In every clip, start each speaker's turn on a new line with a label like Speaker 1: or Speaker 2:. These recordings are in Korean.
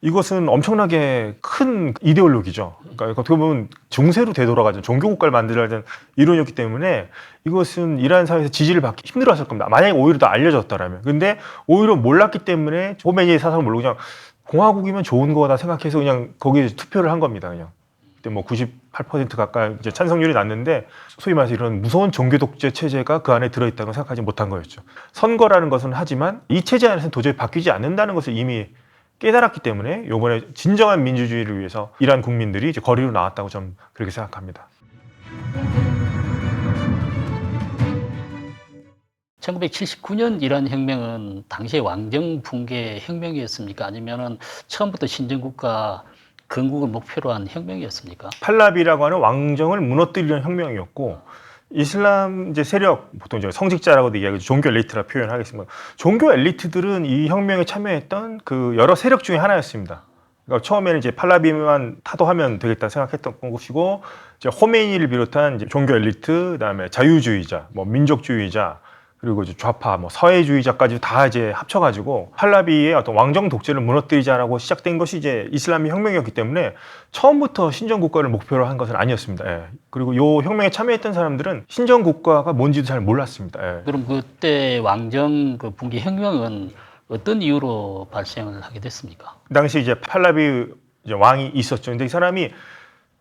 Speaker 1: 이것은 엄청나게 큰 이데올로기죠. 그러니까 어떻게 보면 중세로 되돌아가죠. 종교국가를 만들려는 이론이었기 때문에 이것은 이란 사회에서 지지를 받기 힘들었을 겁니다. 만약에 오히려 더 알려졌다라면. 근데 오히려 몰랐기 때문에 호메니의 사상을 모르고 그냥 공화국이면 좋은 거다 생각해서 그냥 거기에 투표를 한 겁니다. 그냥. 그때 뭐 98% 가까이 이제 찬성률이 났는데 소위 말해서 이런 무서운 종교 독재 체제가 그 안에 들어있다고 생각하지 못한 거였죠. 선거라는 것은 하지만 이 체제 안에서는 도저히 바뀌지 않는다는 것을 이미 깨달았기 때문에 이번에 진정한 민주주의를 위해서 이란 국민들이 이제 거리로 나왔다고 저는 그렇게 생각합니다.
Speaker 2: 1979년 이란 혁명은 당시의 왕정 붕괴 혁명이었습니까? 아니면은 처음부터 신정국가 건국을 목표로 한 혁명이었습니까?
Speaker 1: 팔라비라고 하는 왕정을 무너뜨리는 혁명이었고 이슬람 이제 세력 보통 이제 성직자라고도 이야기하죠 종교 엘리트라 표현하겠습니다. 종교 엘리트들은 이 혁명에 참여했던 그 여러 세력 중에 하나였습니다. 그러니까 처음에는 이제 팔라비만 타도하면 되겠다 생각했던 것이고 이제 호메니를 비롯한 이제 종교 엘리트, 그다음에 자유주의자, 뭐 민족주의자, 그리고 이제 좌파, 뭐 사회주의자까지 다 이제 합쳐가지고 팔라비의 어떤 왕정 독재를 무너뜨리자라고 시작된 것이 이제 이슬람의 혁명이었기 때문에 처음부터 신정 국가를 목표로 한 것은 아니었습니다. 예. 그리고 요 혁명에 참여했던 사람들은 신정 국가가 뭔지도 잘 몰랐습니다. 예.
Speaker 2: 그럼 그때 왕정 그 붕괴 혁명은 어떤 이유로 발생을 하게 됐습니까?
Speaker 1: 그 당시 이제 팔라비 이제 왕이 있었죠. 근데 이 사람이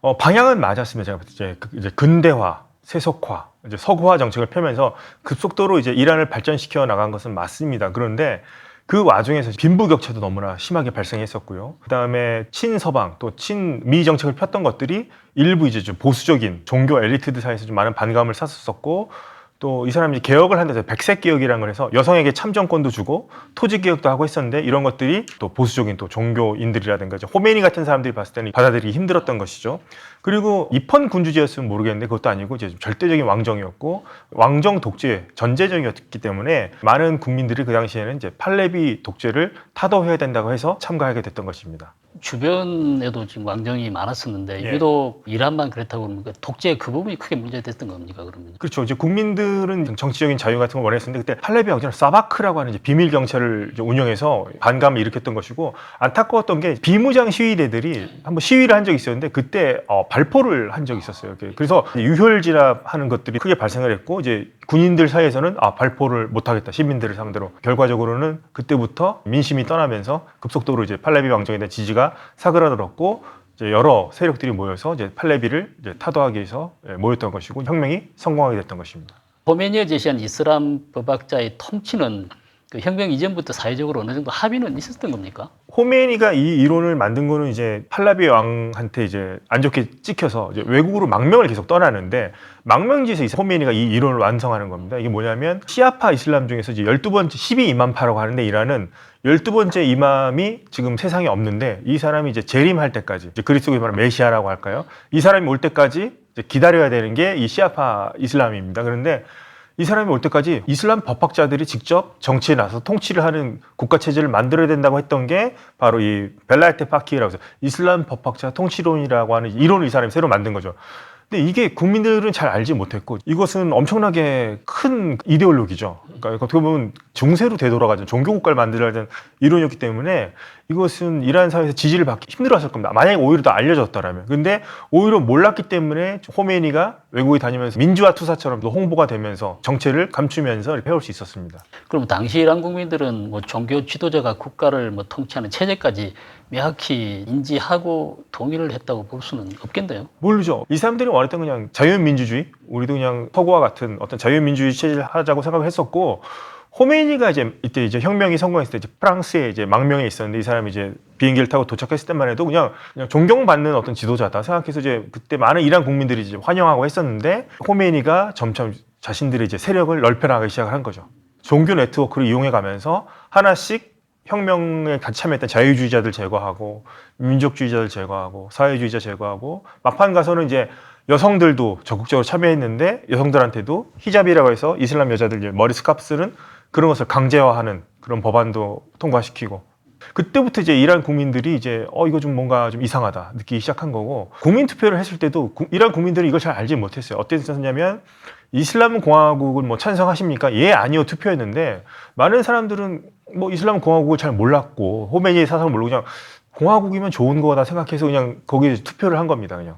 Speaker 1: 어, 방향은 맞았습니다. 제가 이제, 그- 이제 근대화, 세속화, 이제 서구화 정책을 펴면서 급속도로 이제 이란을 발전시켜 나간 것은 맞습니다. 그런데 그 와중에서 빈부격차도 너무나 심하게 발생했었고요. 그 다음에 친서방 또 친미 정책을 폈던 것들이 일부 이제 좀 보수적인 종교 엘리트들 사이에서 좀 많은 반감을 샀었고 또 이 사람이 개혁을 한다서 백색 개혁이라는 걸 해서 여성에게 참정권도 주고 토지 개혁도 하고 했었는데 이런 것들이 또 보수적인 또 종교인들이라든가 이제 호메니 같은 사람들이 봤을 때는 받아들이기 힘들었던 것이죠. 그리고 입헌 군주제였으면 모르겠는데 그것도 아니고 이제 좀 절대적인 왕정이었고 왕정 독재 전제정이었기 때문에 많은 국민들이 그 당시에는 이제 팔레비 독재를 타도해야 된다고 해서 참가하게 됐던 것입니다.
Speaker 2: 주변에도 지금 왕정이 많았었는데
Speaker 1: 예.
Speaker 2: 유독 이란만 그랬다고 그러면 그 독재 그 부분이 크게 문제됐던 겁니까 그러면?
Speaker 1: 그렇죠. 이제 국민들은 정치적인 자유 같은 걸 원했었는데 그때 팔레비 왕조는 사바크라고 하는 비밀 경찰을 운영해서 반감을 일으켰던 것이고 안타까웠던 게 비무장 시위대들이 한번 시위를 한 적이 있었는데 그때 어, 발포를 한 적이 있었어요. 그래서 유혈지압하는 것들이 크게 발생을 했고 이제 군인들 사이에서는 아 발포를 못 하겠다 시민들을 상대로 결과적으로는 그때부터 민심이 떠나면서 급속도로 이제 팔레비 왕정에 대한 지지가 사그라들었고 이제 여러 세력들이 모여서 이제 팔레비를 이제 타도하기 위해서 예, 모였던 것이고 혁명이 성공하게 됐던 것입니다.
Speaker 2: 호메니가 제시한 이슬람 법학자의 통치는 그 혁명 이전부터 사회적으로 어느 정도 합의는 있었던 겁니까?
Speaker 1: 호메니가 이 이론을 만든 거는 이제 팔라비 왕한테 이제 안 좋게 찍혀서 이제 외국으로 망명을 계속 떠나는데 망명지에서 이 호메니가 이 이론을 완성하는 겁니다. 이게 뭐냐면 시아파 이슬람 중에서 이제 12번째 12 이맘파라고 하는데 이란은 12번째 이맘이 지금 세상에 없는데 이 사람이 이제 재림할 때까지 이제 그리스도에 말하는 메시아라고 할까요? 이 사람이 올 때까지 기다려야 되는 게 이 시아파 이슬람입니다. 그런데 이 사람이 올 때까지 이슬람 법학자들이 직접 정치에 나서 통치를 하는 국가 체제를 만들어야 된다고 했던 게 바로 이 벨라테 파키라고 해서 이슬람 법학자 통치론이라고 하는 이론을 이 사람이 새로 만든 거죠. 근데 이게 국민들은 잘 알지 못했고 이것은 엄청나게 큰 이데올로기죠. 그러니까 어떻게 보면 중세로 되돌아가죠. 종교국가를 만들려는 이론이었기 때문에 이것은 이란 사회에서 지지를 받기 힘들었을 겁니다. 만약에 오히려 더 알려졌다라면. 근데 오히려 몰랐기 때문에 호메니가 외국에 다니면서 민주화 투사처럼 또 홍보가 되면서 정체를 감추면서 배울 수 있었습니다.
Speaker 2: 그럼 당시 이란 국민들은 뭐 종교 지도자가 국가를 뭐 통치하는 체제까지 명확히 인지하고 동의를 했다고 볼 수는 없겠네요.
Speaker 1: 모르죠. 이 사람들이 원했던 그냥 자유민주주의, 우리도 그냥 서구와 같은 어떤 자유민주주의 체제를 하자고 생각을 했었고, 호메니가 이제 이때 이제 혁명이 성공했을 때 이제 프랑스에 이제 망명에 있었는데 이 사람이 이제 비행기를 타고 도착했을 때만 해도 그냥, 그냥 존경받는 어떤 지도자다 생각해서 이제 그때 많은 이란 국민들이 이제 환영하고 했었는데 호메니가 점점 자신들의 이제 세력을 넓혀나가기 시작을 한 거죠. 종교 네트워크를 이용해 가면서 하나씩 혁명에 같이 참여했던 자유주의자들 제거하고 민족주의자들 제거하고 사회주의자 제거하고 막판 가서는 이제 여성들도 적극적으로 참여했는데 여성들한테도 히잡이라고 해서 이슬람 여자들 머리 스카프 쓰는 그런 것을 강제화하는 그런 법안도 통과시키고 그때부터 이제 이란 국민들이 이제 어 이거 좀 뭔가 좀 이상하다 느끼기 시작한 거고 국민 투표를 했을 때도 구- 이란 국민들이 이걸 잘 알지 못했어요. 어땠었냐면 이슬람 공화국을 뭐 찬성하십니까? 예 아니요 투표했는데 많은 사람들은 뭐 이슬람 공화국을 잘 몰랐고 호메니의 사상을 모르고 그냥 공화국이면 좋은 거다 생각해서 그냥 거기에 투표를 한 겁니다. 그냥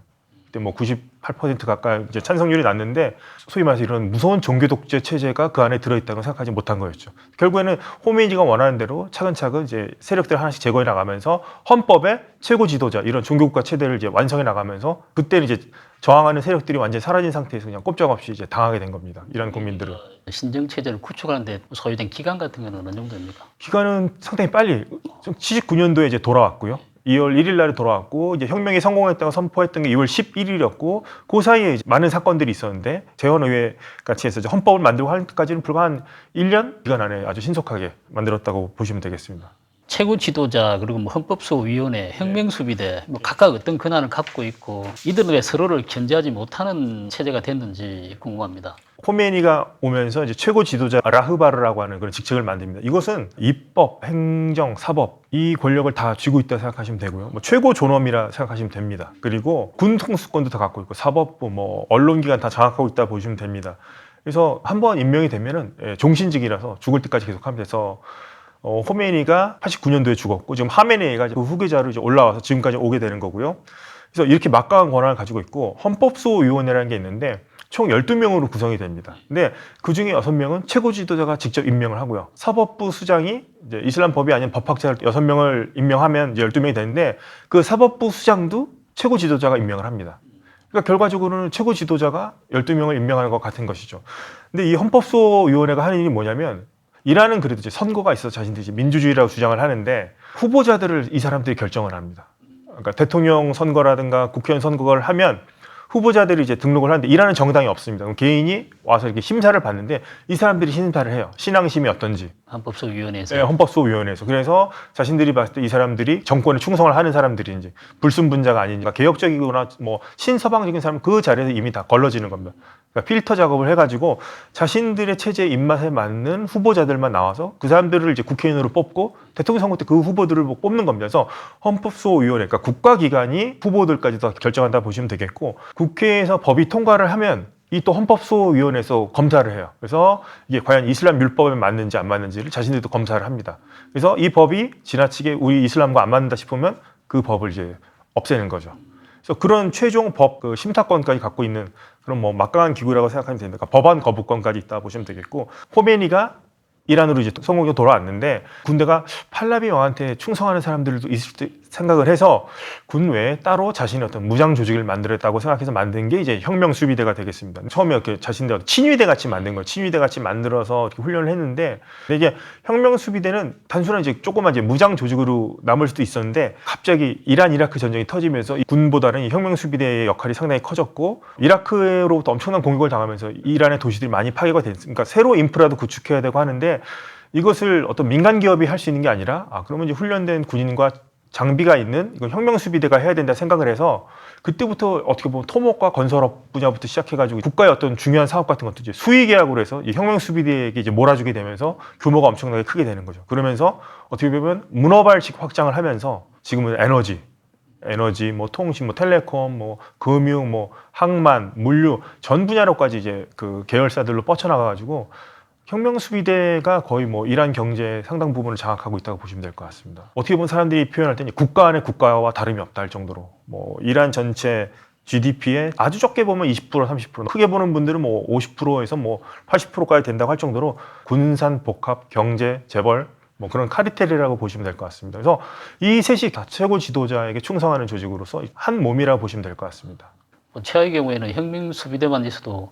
Speaker 1: 그때 뭐 98% 가까이 이제 찬성률이 났는데 소위 말해서 이런 무서운 종교 독재 체제가 그 안에 들어있다고 생각하지 못한 거였죠. 결국에는 호메이니가 원하는 대로 차근차근 이제 세력들 하나씩 제거해 나가면서 헌법에 최고 지도자 이런 종교국가 체제를 이제 완성해 나가면서 그때는 이제 저항하는 세력들이 완전히 사라진 상태에서 그냥 꼼짝없이 이제 당하게 된 겁니다. 이란 국민들은.
Speaker 2: 신정 체제를 구축하는데 소요된 기간 같은 거는 어느 정도입니까?
Speaker 1: 기간은 상당히 빨리 79년도에 이제 돌아왔고요. 2월 1일 날에 돌아왔고 이제 혁명이 성공했다고 선포했던 게 2월 11일이었고 그 사이에 많은 사건들이 있었는데 재헌의회 같이 해서 헌법을 만들고 할까지는 불과 한 1년 기간 안에 아주 신속하게 만들었다고 보시면 되겠습니다.
Speaker 2: 최고 지도자 그리고 뭐 헌법소위원회, 혁명수비대 뭐 각각 어떤 권한을 갖고 있고 이들은 왜 서로를 견제하지 못하는 체제가 됐는지 궁금합니다.
Speaker 1: 호메니가 오면서 이제 최고 지도자 라흐바르라고 하는 그런 직책을 만듭니다. 이것은 입법, 행정, 사법 이 권력을 다 쥐고 있다 생각하시면 되고요. 뭐 최고 존엄이라 생각하시면 됩니다. 그리고 군 통수권도 다 갖고 있고 사법부, 뭐 언론기관 다 장악하고 있다 보시면 됩니다. 그래서 한 번 임명이 되면은 예, 종신직이라서 죽을 때까지 계속하면 돼서 어, 호메니가 89년도에 죽었고 지금 하메네이가 그 후계자로 이제 올라와서 지금까지 오게 되는 거고요. 그래서 이렇게 막강한 권한을 가지고 있고 헌법소위원회라는 게 있는데 총 12명으로 구성이 됩니다. 근데 그 중에 6명은 최고 지도자가 직접 임명을 하고요. 사법부 수장이 이제 이슬람 법이 아닌 법학자를 6명을 임명하면 이제 12명이 되는데 그 사법부 수장도 최고 지도자가 임명을 합니다. 그러니까 결과적으로는 최고 지도자가 12명을 임명하는 것 같은 것이죠. 근데 이 헌법소위원회가 하는 일이 뭐냐면 이란은 그래도 이제 선거가 있어 자신들이 민주주의라고 주장을 하는데 후보자들을 이 사람들이 결정을 합니다. 그러니까 대통령 선거라든가 국회의원 선거를 하면 후보자들이 이제 등록을 하는데 이란은 정당이 없습니다. 그럼 개인이 와서 이렇게 심사를 받는데 이 사람들이 심사를 해요. 신앙심이 어떤지.
Speaker 2: 헌법소위원회에서
Speaker 1: 네, 헌법소위원회에서. 그래서 자신들이 봤을 때 이 사람들이 정권에 충성을 하는 사람들인지 불순분자가 아닌지 그러니까 개혁적이거나 뭐 신서방적인 사람 그 자리에서 이미 다 걸러지는 겁니다. 그러니까 필터 작업을 해가지고 자신들의 체제 입맛에 맞는 후보자들만 나와서 그 사람들을 이제 국회의원으로 뽑고 대통령 선거 때 그 후보들을 뭐 뽑는 겁니다. 그래서 헌법소위원회, 그러니까 국가기관이 후보들까지 다 결정한다 보시면 되겠고 국회에서 법이 통과를 하면 이 또 헌법소위원회에서 검사를 해요. 그래서 이게 과연 이슬람 율법에 맞는지 안 맞는지를 자신들도 검사를 합니다. 그래서 이 법이 지나치게 우리 이슬람과 안 맞는다 싶으면 그 법을 이제 없애는 거죠. 그래서 그런 최종 법 그 심사권까지 갖고 있는 그런 뭐 막강한 기구라고 생각하면 됩니다. 그러니까 법안 거부권까지 있다 보시면 되겠고 호메니가 이란으로 이제 성공적으로 돌아왔는데 군대가 팔라비 왕한테 충성하는 사람들도 있을 때 생각을 해서 군 외에 따로 자신의 어떤 무장 조직을 만들었다고 생각해서 만든 게 이제 혁명 수비대가 되겠습니다. 처음에 이렇게 자신들 친위대 같이 만든 거예요. 친위대 같이 만들어서 이렇게 훈련을 했는데 이제 혁명 수비대는 단순한 이제 조그만 이제 무장 조직으로 남을 수도 있었는데 갑자기 이란 이라크 전쟁이 터지면서 이 군보다는 이 혁명 수비대의 역할이 상당히 커졌고 이라크로부터 엄청난 공격을 당하면서 이란의 도시들이 많이 파괴가 됐으니까 그러니까 새로 인프라도 구축해야 되고 하는데 이것을 어떤 민간 기업이 할 수 있는 게 아니라 아 그러면 이제 훈련된 군인과 장비가 있는 이건 혁명 수비대가 해야 된다 생각을 해서 그때부터 어떻게 보면 토목과 건설업 분야부터 시작해가지고 국가의 어떤 중요한 사업 같은 것도 이제 수의 계약으로 해서 이 혁명 수비대에게 이제 몰아주게 되면서 규모가 엄청나게 크게 되는 거죠. 그러면서 어떻게 보면 문어발식 확장을 하면서 지금은 에너지, 에너지, 뭐 통신, 뭐 텔레콤, 뭐 금융, 뭐 항만, 물류 전 분야로까지 이제 그 계열사들로 뻗쳐나가가지고 혁명 수비대가 거의 뭐 이란 경제 상당 부분을 장악하고 있다고 보시면 될 것 같습니다. 어떻게 보면 사람들이 표현할 때는 국가 안에 국가와 다름이 없다 할 정도로 뭐 이란 전체 GDP에 아주 적게 보면 20% 30% 크게 보는 분들은 뭐 50%에서 뭐 80%까지 된다고 할 정도로 군산 복합 경제 재벌 뭐 그런 카리텔이라고 보시면 될 것 같습니다. 그래서 이 셋이 다 최고 지도자에게 충성하는 조직으로서 한 몸이라고 보시면 될 것 같습니다.
Speaker 2: 뭐 최악의 경우에는 혁명 수비대만 있어도 뭐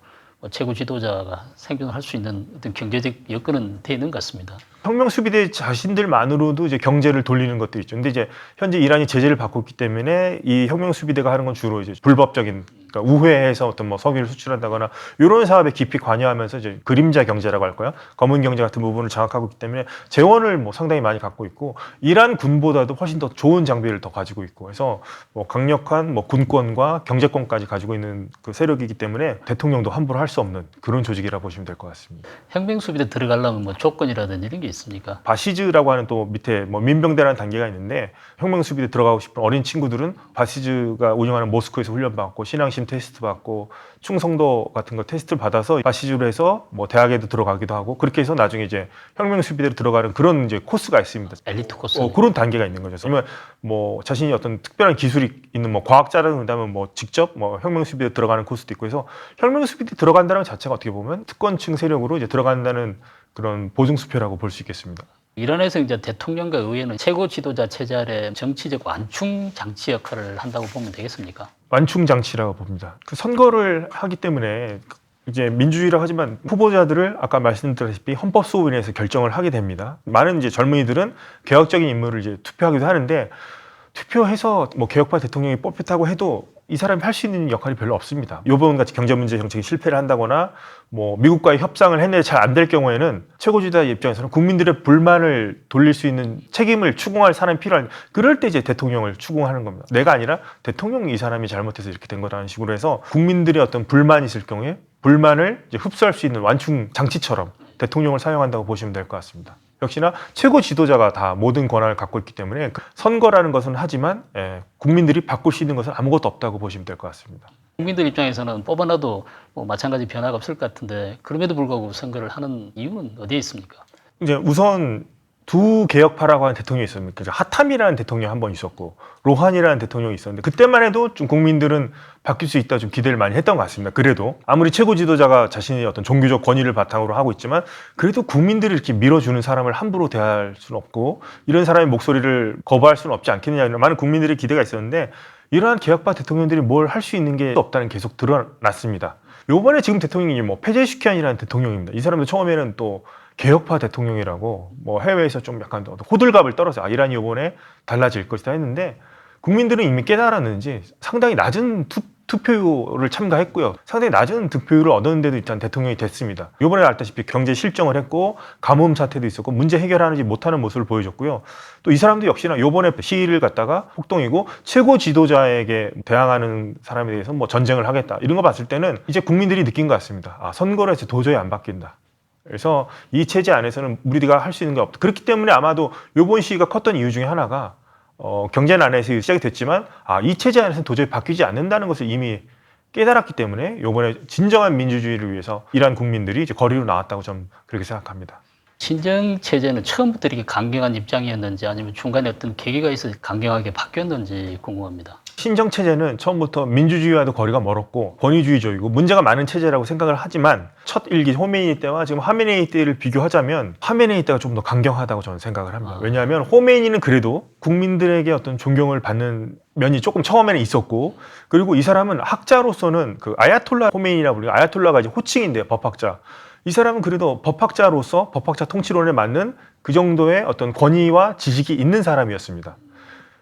Speaker 2: 최고 지도자가 생존할 수 있는 어떤 경제적 여건은 돼 있는 것 같습니다.
Speaker 1: 혁명 수비대 자신들만으로도 이제 경제를 돌리는 것도 있죠. 근데 이제 현재 이란이 제재를 받고 있기 때문에 이 혁명 수비대가 하는 건 주로 이제 불법적인 그러니까 우회해서 어떤 뭐 석유를 수출한다거나 이런 사업에 깊이 관여하면서 이제 그림자 경제라고 할 거야. 검은 경제 같은 부분을 장악하고 있기 때문에 재원을 뭐 상당히 많이 갖고 있고 이란 군보다도 훨씬 더 좋은 장비를 더 가지고 있고 해서 뭐 강력한 뭐 군권과 경제권까지 가지고 있는 그 세력이기 때문에 대통령도 함부로 할 수 없는 그런 조직이라 보시면 될 것 같습니다.
Speaker 2: 혁명 수비대 들어가려면 뭐 조건이라든지 이런 게 있습니까?
Speaker 1: 바시즈라고 하는 또 밑에 뭐 민병대라는 단계가 있는데 혁명 수비대 들어가고 싶은 어린 친구들은 바시즈가 운영하는 모스크에서 훈련받고 신앙심 테스트 받고 충성도 같은 거 테스트를 받아서 바시즈로 해서 뭐 대학에도 들어가기도 하고 그렇게 해서 나중에 이제 혁명 수비대로 들어가는 그런 이제 코스가 있습니다.
Speaker 2: 엘리트 코스.
Speaker 1: 어, 그런 단계가 있는 거죠. 그러면 뭐 자신이 어떤 특별한 기술이 있는 뭐 과학자라는 그다음에 뭐 직접 뭐 혁명 수비대 들어가는 코스도 있고 해서 혁명 수비대 들어간다는 것 자체가 어떻게 보면 특권층 세력으로 이제 들어간다는 그런 보증 수표라고 볼 수 있겠습니다.
Speaker 2: 이란에서 이제 대통령과 의회는 최고 지도자 체제 아래 정치적 완충 장치 역할을 한다고 보면 되겠습니까?
Speaker 1: 완충 장치라고 봅니다. 그 선거를 하기 때문에 이제 민주주의라고 하지만 후보자들을 아까 말씀드렸다시피 헌법 소원에서 결정을 하게 됩니다. 많은 이제 젊은이들은 개혁적인 인물을 이제 투표하기도 하는데 투표해서 뭐 개혁파 대통령이 뽑혔다고 해도 이 사람이 할 수 있는 역할이 별로 없습니다. 요번 같이 경제 문제 정책이 실패를 한다거나 뭐 미국과의 협상을 했는데 잘안 될 경우에는 최고 지도자 입장에서는 국민들의 불만을 돌릴 수 있는 책임을 추궁할 사람이 필요한 그럴 때 이제 대통령을 추궁하는 겁니다. 내가 아니라 대통령이 이 사람이 잘못해서 이렇게 된 거라는 식으로 해서 국민들의 어떤 불만이 있을 경우에 불만을 흡수할 수 있는 완충 장치처럼 대통령을 사용한다고 보시면 될 것 같습니다. 역시나 최고 지도자가 다 모든 권한을 갖고 있기 때문에 그 선거라는 것은 하지만 예, 국민들이 바꿀 수 있는 것은 아무것도 없다고 보시면 될 것 같습니다.
Speaker 2: 국민들 입장에서는 뽑아놔도 뭐 마찬가지 변화가 없을 것 같은데 그럼에도 불구하고 선거를 하는 이유는 어디에 있습니까?
Speaker 1: 이제 우선 두 개혁파라고 하는 대통령이 있었습니다. 그래서 하탐이라는 대통령 한 번 있었고 로한이라는 대통령이 있었는데 그때만 해도 좀 국민들은 바뀔 수 있다 좀 기대를 많이 했던 것 같습니다. 그래도 아무리 최고 지도자가 자신의 어떤 종교적 권위를 바탕으로 하고 있지만 그래도 국민들이 이렇게 밀어주는 사람을 함부로 대할 수는 없고 이런 사람의 목소리를 거부할 수는 없지 않겠느냐 이런 많은 국민들의 기대가 있었는데 이러한 개혁파 대통령들이 뭘 할 수 있는 게 없다는 게 계속 드러났습니다. 요번에 지금 대통령이 뭐 페제슈키안이라는 대통령입니다. 이 사람도 처음에는 또 개혁파 대통령이라고 뭐 해외에서 좀 약간 호들갑을 떨어서 아, 이란이 이번에 달라질 것이다 했는데 국민들은 이미 깨달았는지 상당히 낮은 투, 투표율을 참가했고요. 상당히 낮은 득표율을 얻었는데도 일단 대통령이 됐습니다. 이번에 알다시피 경제 실정을 했고 가뭄 사태도 있었고 문제 해결하지 못하는 모습을 보여줬고요. 또 이 사람도 역시나 이번에 시위를 갖다가 폭동이고 최고 지도자에게 대항하는 사람에 대해서 뭐 전쟁을 하겠다 이런 거 봤을 때는 이제 국민들이 느낀 것 같습니다. 아 선거를 해서 도저히 안 바뀐다. 그래서 이 체제 안에서는 우리가 할 수 있는 게 없다. 그렇기 때문에 아마도 이번 시위가 컸던 이유 중에 하나가 어, 경제난에서 시작이 됐지만 아, 이 체제 안에서는 도저히 바뀌지 않는다는 것을 이미 깨달았기 때문에 이번에 진정한 민주주의를 위해서 이란 국민들이 이제 거리로 나왔다고 좀 그렇게 생각합니다.
Speaker 2: 친정 체제는 처음부터 이렇게 강경한 입장이었는지 아니면 중간에 어떤 계기가 있어 강경하게 바뀌었는지 궁금합니다.
Speaker 1: 신정 체제는 처음부터 민주주의와도 거리가 멀었고 권위주의적이고 문제가 많은 체제라고 생각을 하지만 첫 일기 호메이니 때와 지금 하메네이 때를 비교하자면 하메네이 때가 좀 더 강경하다고 저는 생각을 합니다.
Speaker 2: 아.
Speaker 1: 왜냐하면 호메이니는 그래도 국민들에게 어떤 존경을 받는 면이 조금 처음에는 있었고 그리고 이 사람은 학자로서는 그 아야톨라 호메이니라고 불리고 아야톨라가 이제 호칭인데요 법학자 이 사람은 그래도 법학자로서 법학자 통치론에 맞는 그 정도의 어떤 권위와 지식이 있는 사람이었습니다.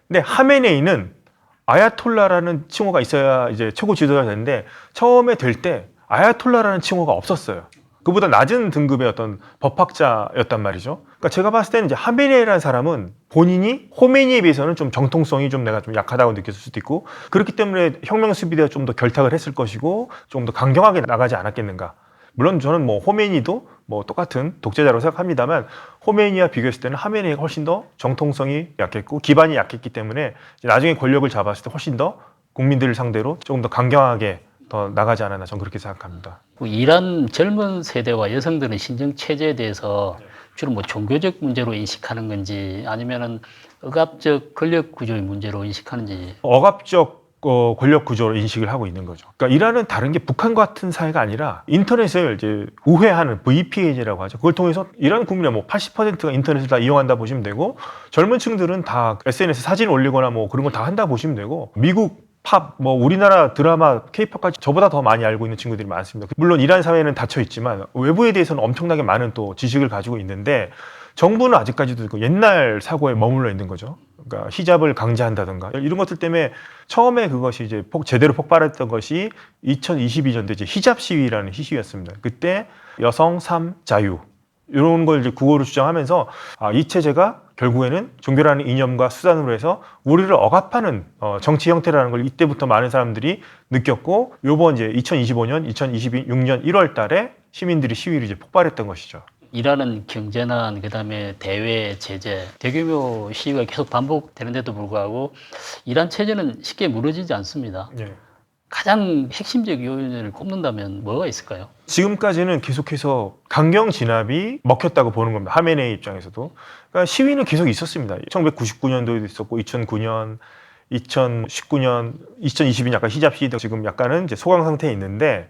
Speaker 1: 근데 하메네이는 아야톨라라는 칭호가 있어야 이제 최고 지도자가 되는데 처음에 될 때 아야톨라라는 칭호가 없었어요. 그보다 낮은 등급의 어떤 법학자였단 말이죠. 그러니까 제가 봤을 때는 이제 하메네이라는 사람은 본인이 호메니에 비해서는 좀 정통성이 좀 내가 좀 약하다고 느꼈을 수도 있고 그렇기 때문에 혁명 수비대가 좀 더 결탁을 했을 것이고 좀 더 강경하게 나가지 않았겠는가. 물론 저는 뭐 호메니도 뭐 똑같은 독재자라고 생각합니다만 호메니와 비교했을 때는 하메네이가 훨씬 더 정통성이 약했고 기반이 약했기 때문에 나중에 권력을 잡았을 때 훨씬 더 국민들을 상대로 조금 더 강경하게 더 나가지 않았나 저는 그렇게 생각합니다.
Speaker 2: 그 이란 젊은 세대와 여성들은 신정 체제에 대해서 주로 뭐 종교적 문제로 인식하는 건지 아니면은 억압적 권력 구조의 문제로 인식하는지
Speaker 1: 억압적 어, 권력 구조로 인식을 하고 있는 거죠. 그러니까 이란은 다른 게 북한과 같은 사회가 아니라 인터넷을 이제 우회하는 VPN이라고 하죠. 그걸 통해서 이란 국민의 뭐 80%가 인터넷을 다 이용한다 보시면 되고 젊은 층들은 다 SNS 사진 올리거나 뭐 그런 거다 한다 보시면 되고 미국 팝, 뭐 우리나라 드라마, 케이팝까지 저보다 더 많이 알고 있는 친구들이 많습니다. 물론 이란 사회는 닫혀 있지만 외부에 대해서는 엄청나게 많은 또 지식을 가지고 있는데 정부는 아직까지도 그 옛날 사고에 머물러 있는 거죠. 그러니까 히잡을 강제한다든가 이런 것들 때문에 처음에 그것이 이제 폭, 제대로 폭발했던 것이 2022년도 이제 히잡 시위라는 시위였습니다. 그때 여성 삶 자유 이런 걸 이제 구호로 주장하면서 아, 이 체제가 결국에는 종교라는 이념과 수단으로 해서 우리를 억압하는 어, 정치 형태라는 걸 이때부터 많은 사람들이 느꼈고 요번 이제 2025년, 2026년 1월 달에 시민들이 시위를 이제 폭발했던 것이죠.
Speaker 2: 이란은 경제난 그다음에 대외 제재 대규모 시위가 계속 반복되는데도 불구하고 이란 체제는 쉽게 무너지지 않습니다.
Speaker 1: 예.
Speaker 2: 가장 핵심적 요인을 꼽는다면 뭐가 있을까요?
Speaker 1: 지금까지는 계속해서 강경 진압이 먹혔다고 보는 겁니다. 하메네이 입장에서도. 그러니까 시위는 계속 있었습니다. 1999년도에도 있었고 2009년, 2019년, 2020년 약간 히잡 시위도 지금 약간은 이제 소강 상태에 있는데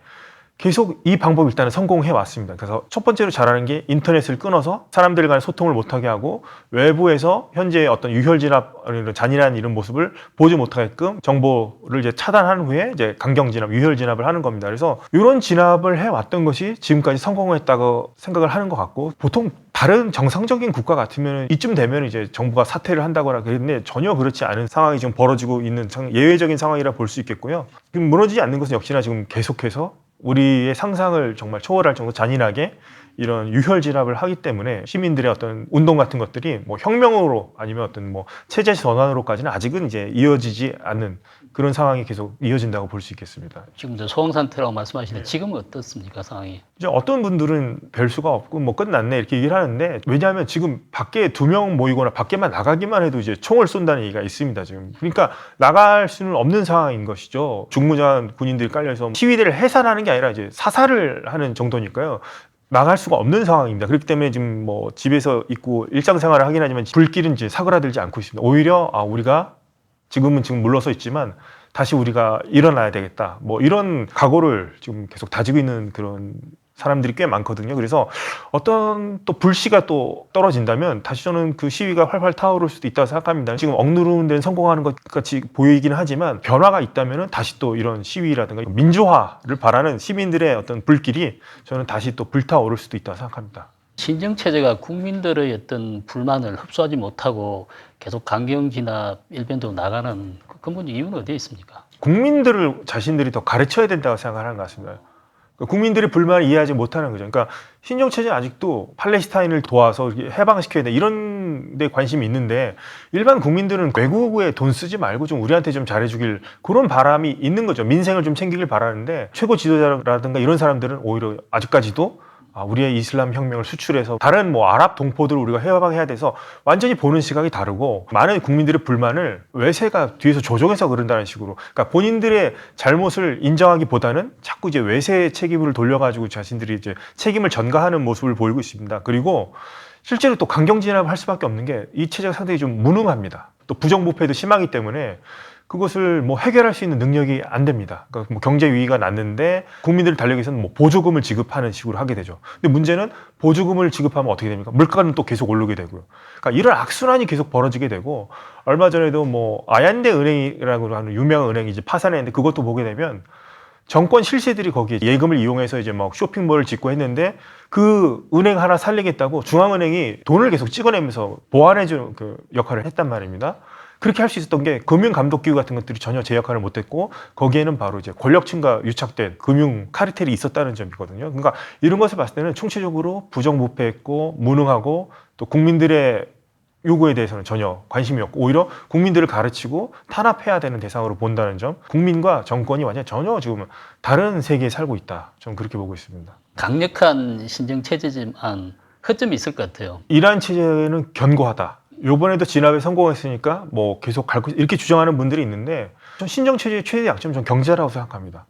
Speaker 1: 계속 이 방법 일단은 성공해 왔습니다. 그래서 첫 번째로 잘하는 게 인터넷을 끊어서 사람들 간의 소통을 못하게 하고 외부에서 현재 어떤 유혈 진압 이런 잔인한 이런 모습을 보지 못하게끔 정보를 이제 차단한 후에 이제 강경 진압, 유혈 진압을 하는 겁니다. 그래서 이런 진압을 해 왔던 것이 지금까지 성공했다고 생각을 하는 것 같고 보통 다른 정상적인 국가 같으면 이쯤 되면 이제 정부가 사퇴를 한다거나 그랬는데 전혀 그렇지 않은 상황이 지금 벌어지고 있는 상- 예외적인 상황이라 볼 수 있겠고요. 지금 무너지지 않는 것은 역시나 지금 계속해서 우리의 상상을 정말 초월할 정도 잔인하게 이런 유혈 진압을 하기 때문에 시민들의 어떤 운동 같은 것들이 뭐 혁명으로 아니면 어떤 뭐 체제 전환으로까지는 아직은 이제 이어지지 않는 그런 상황이 계속 이어진다고 볼 수 있겠습니다.
Speaker 2: 지금 이제 소강 상태라고
Speaker 1: 네.
Speaker 2: 말씀하시는데 지금은 어떻습니까 상황이?
Speaker 1: 이제 어떤 분들은 별 수가 없고 뭐 끝났네 이렇게 얘기를 하는데 왜냐하면 지금 밖에 두 명 모이거나 밖에만 나가기만 해도 이제 총을 쏜다는 얘기가 있습니다 지금 그러니까 나갈 수는 없는 상황인 것이죠 중무장 군인들이 깔려서 시위대를 해산하는 게 아니라 이제 사살을 하는 정도니까요 나갈 수가 없는 상황입니다. 그렇기 때문에 지금 뭐 집에서 있고 일상생활을 하긴 하지만 불길은 이제 사그라들지 않고 있습니다. 오히려 아 우리가 지금은 지금 물러서 있지만 다시 우리가 일어나야 되겠다. 뭐 이런 각오를 지금 계속 다지고 있는 그런 사람들이 꽤 많거든요. 그래서 어떤 또 불씨가 또 떨어진다면 다시 저는 그 시위가 활활 타오를 수도 있다고 생각합니다. 지금 억누르는 데는 성공하는 것 같이 보이기는 하지만 변화가 있다면 다시 또 이런 시위라든가 민주화를 바라는 시민들의 어떤 불길이 저는 다시 또 불타오를 수도 있다고 생각합니다.
Speaker 2: 신정 체제가 국민들의 어떤 불만을 흡수하지 못하고 계속 강경 진압 일변도로 나가는 그 근본적 이유는 어디에 있습니까?
Speaker 1: 국민들을 자신들이 더 가르쳐야 된다고 생각하는 것 같습니다. 그러니까 국민들의 불만을 이해하지 못하는 거죠. 그러니까 신정 체제는 아직도 팔레스타인을 도와서 해방시켜야 돼 이런 데 관심이 있는데 일반 국민들은 외국에 돈 쓰지 말고 좀 우리한테 좀 잘해주길 그런 바람이 있는 거죠. 민생을 좀 챙기길 바라는데 최고 지도자라든가 이런 사람들은 오히려 아직까지도 아, 우리의 이슬람 혁명을 수출해서 다른 뭐 아랍 동포들을 우리가 해방해야 돼서 완전히 보는 시각이 다르고 많은 국민들의 불만을 외세가 뒤에서 조종해서 그런다는 식으로 그러니까 본인들의 잘못을 인정하기보다는 자꾸 이제 외세의 책임을 돌려가지고 자신들이 이제 책임을 전가하는 모습을 보이고 있습니다. 그리고 실제로 또 강경 진압을 할 수밖에 없는 게 이 체제가 상당히 좀 무능합니다. 또 부정부패도 심하기 때문에 그것을 뭐 해결할 수 있는 능력이 안 됩니다. 그러니까 뭐 경제 위기가 났는데 국민들을 달래기 위해서는 뭐 보조금을 지급하는 식으로 하게 되죠. 근데 문제는 보조금을 지급하면 어떻게 됩니까? 물가는 또 계속 오르게 되고요. 그러니까 이런 악순환이 계속 벌어지게 되고 얼마 전에도 뭐 아얀데 은행이라고 하는 유명한 은행이 이제 파산했는데 그것도 보게 되면 정권 실세들이 거기에 예금을 이용해서 이제 막 쇼핑몰을 짓고 했는데 그 은행 하나 살리겠다고 중앙은행이 돈을 계속 찍어내면서 보완해주는 그 역할을 했단 말입니다. 그렇게 할 수 있었던 게 금융감독기구 같은 것들이 전혀 제 역할을 못했고 거기에는 바로 이제 권력층과 유착된 금융 카르텔이 있었다는 점이거든요. 그러니까 이런 것을 봤을 때는 총체적으로 부정부패했고 무능하고 또 국민들의 요구에 대해서는 전혀 관심이 없고 오히려 국민들을 가르치고 탄압해야 되는 대상으로 본다는 점 국민과 정권이 완전 전혀 지금 다른 세계에 살고 있다 저는 그렇게 보고 있습니다
Speaker 2: 강력한 신정 체제지만 허점이 있을 것 같아요.
Speaker 1: 이란 체제는 견고하다 요번에도 진압에 성공했으니까 뭐 계속 갈 것- 이렇게 주장하는 분들이 있는데 전 신정 체제의 최대 약점은 전 경제라고 생각합니다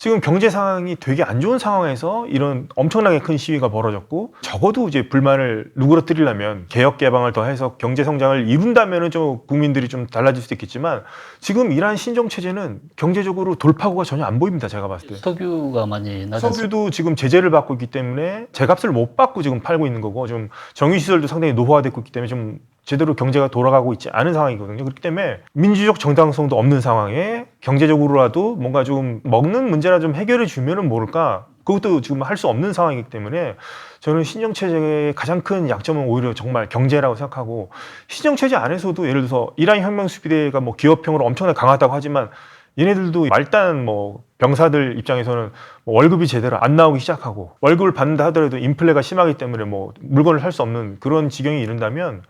Speaker 1: 지금 경제 상황이 되게 안 좋은 상황에서 이런 엄청나게 큰 시위가 벌어졌고 적어도 이제 불만을 누그러뜨리려면 개혁 개방을 더해서 경제 성장을 이룬다면은 좀 국민들이 좀 달라질 수도 있겠지만 지금 이란 신정 체제는 경제적으로 돌파구가 전혀 안 보입니다. 제가 봤을 때.
Speaker 2: 석유가 많이 낮았습니다.
Speaker 1: 석유도 지금 제재를 받고 있기 때문에 제값을 못 받고 지금 팔고 있는 거고 좀 정유 시설도 상당히 노후화됐고 있기 때문에 좀 제대로 경제가 돌아가고 있지 않은 상황이거든요. 그렇기 때문에 민주적 정당성도 없는 상황에 경제적으로라도 뭔가 좀 먹는 문제나 좀 해결해 주면은 모를까 그것도 지금 할 수 없는 상황이기 때문에 저는 신정체제의 가장 큰 약점은 오히려 정말 경제라고 생각하고 신정체제 안에서도 예를 들어서 이란 혁명 수비대가 뭐 기업형으로 엄청나게 강하다고 하지만 얘네들도 말단 뭐 병사들 입장에서는 뭐 월급이 제대로 안 나오기 시작하고 월급을 받는다 하더라도 인플레가 심하기 때문에 뭐 물건을 살 수 없는 그런 지경이 이른다면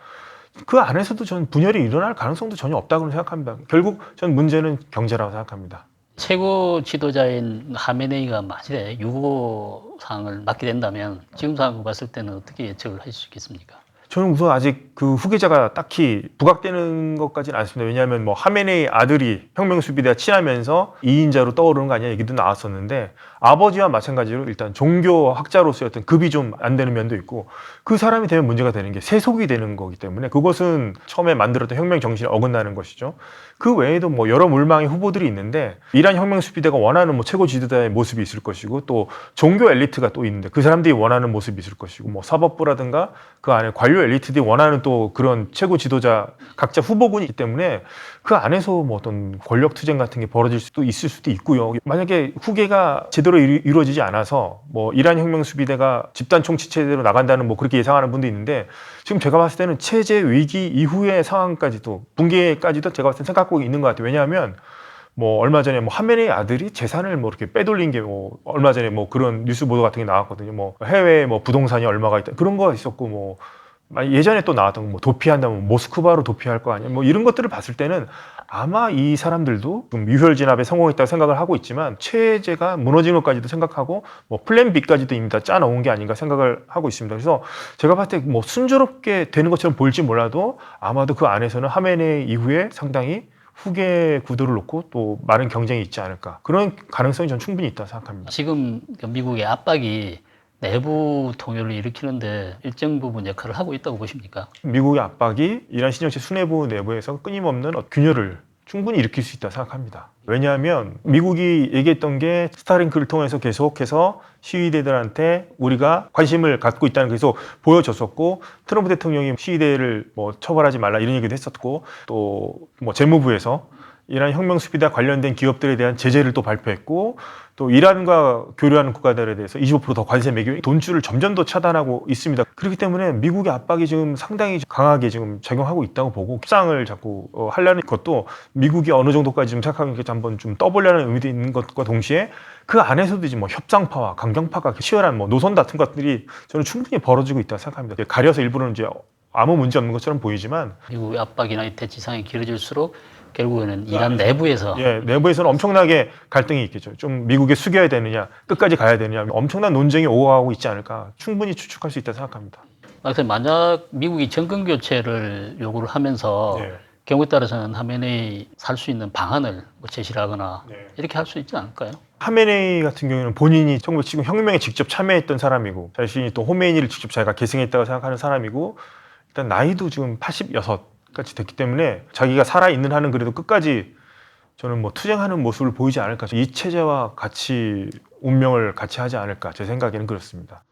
Speaker 1: 그 안에서도 저는 분열이 일어날 가능성도 전혀 없다고 생각합니다. 결국 전 문제는 경제라고 생각합니다.
Speaker 2: 최고 지도자인 하메네이가 만일에 유고 사항을 맡게 된다면 지금 상황을 봤을 때는 어떻게 예측을 하실 수 있겠습니까?
Speaker 1: 저는 우선 아직 그 후계자가 딱히 부각되는 것까지는 않습니다. 왜냐하면 뭐 하메네이 아들이 혁명 수비대와 친하면서 2인자로 떠오르는 거 아니냐 얘기도 나왔었는데 아버지와 마찬가지로 일단 종교 학자로서의 어떤 급이 좀 안 되는 면도 있고 그 사람이 되면 문제가 되는 게 세속이 되는 거기 때문에 그것은 처음에 만들었던 혁명 정신에 어긋나는 것이죠. 그 외에도 뭐 여러 물망의 후보들이 있는데 이란 혁명 수비대가 원하는 뭐 최고 지도자의 모습이 있을 것이고 또 종교 엘리트가 또 있는데 그 사람들이 원하는 모습이 있을 것이고 뭐 사법부라든가 그 안에 관료 엘리트들이 원하는 또 그런 최고 지도자 각자 후보군이 있기 때문에 그 안에서 뭐 어떤 권력 투쟁 같은 게 벌어질 수도 있을 수도 있고요. 만약에 후계가 제대로 이루- 이루 어지지 않아서 뭐 이란 혁명 수비대가 집단 총치 체제로 나간다는 뭐 그렇게 예상하는 분도 있는데 지금 제가 봤을 때는 체제 위기 이후의 상황까지도 붕괴까지도 제가 봤을 때 생각하고 있는 것 같아요. 왜냐하면 뭐 얼마 전에 뭐 하메네이 아들이 재산을 뭐 이렇게 빼돌린 게 뭐 얼마 전에 뭐 그런 뉴스 보도 같은 게 나왔거든요. 뭐 해외에 뭐 부동산이 얼마가 있다 그런 거 있었고 뭐 예전에 또 나왔던 뭐 도피한다면 모스크바로 도피할 거 아니야 뭐 이런 것들을 봤을 때는 아마 이 사람들도 좀 유혈 진압에 성공했다고 생각을 하고 있지만 체제가 무너진 것까지도 생각하고 뭐 플랜 B까지도 이미 다 짜놓은 게 아닌가 생각을 하고 있습니다. 그래서 제가 봤을 때 뭐 순조롭게 되는 것처럼 보일지 몰라도 아마도 그 안에서는 하메네이 이후에 상당히 후계 구도를 놓고 또 많은 경쟁이 있지 않을까 그런 가능성이 전 충분히 있다 고 생각합니다.
Speaker 2: 지금 그 미국의 압박이 내부 통일을 일으키는데 일정 부분 역할을 하고 있다고 보십니까?
Speaker 1: 미국의 압박이 이란 신정체 수뇌부 내부에서 끊임없는 어- 균열을 충분히 일으킬 수 있다고 생각합니다. 왜냐하면 미국이 얘기했던 게 스타링크를 통해서 계속해서 시위대들한테 우리가 관심을 갖고 있다는 게 계속 보여줬었고 트럼프 대통령이 시위대를 뭐 처벌하지 말라 이런 얘기도 했었고 또 뭐 재무부에서 이란 혁명 수비대와 관련된 기업들에 대한 제재를 또 발표했고 또 이란과 교류하는 국가들에 대해서 25%더 관세 매겨 돈줄을 점점 더 차단하고 있습니다. 그렇기 때문에 미국의 압박이 지금 상당히 강하게 지금 작용하고 있다고 보고 협상을 자꾸 어, 하려는 것도 미국이 어느 정도까지 좀 생각하는 게 한번 좀 떠보려는 의미도 있는 것과 동시에 그 안에서도 이제 뭐 협상파와 강경파가 치열한 뭐 노선 같은 것들이 저는 충분히 벌어지고 있다고 생각합니다. 가려서 일부러는 이제 아무 문제 없는 것처럼 보이지만
Speaker 2: 미국의 압박이나 이 대치상이 길어질수록 결국에는 이란 내부에서
Speaker 1: 예, 내부에서는 엄청나게 갈등이 있겠죠. 좀 미국에 숙여야 되느냐, 끝까지 가야 되느냐, 엄청난 논쟁이 오가고 있지 않을까 충분히 추측할 수 있다 생각합니다.
Speaker 2: 그래서 만약 미국이 정권 교체를 요구를 하면서
Speaker 1: 예.
Speaker 2: 경우에 따라서는 하메네이 살 수 있는 방안을 뭐 제시를 하거나
Speaker 1: 네.
Speaker 2: 이렇게 할 수 있지 않을까요?
Speaker 1: 하메네이 같은 경우에는 본인이 1970 혁명에 직접 참여했던 사람이고 자신이 또 호메이니를 직접 자기가 계승했다고 생각하는 사람이고 일단 나이도 지금 86 까지 됐기 때문에 자기가 살아 있는 한은 그래도 끝까지 저는 뭐 투쟁하는 모습을 보이지 않을까 이 체제와 같이 운명을 같이 하지 않을까 제 생각에는 그렇습니다.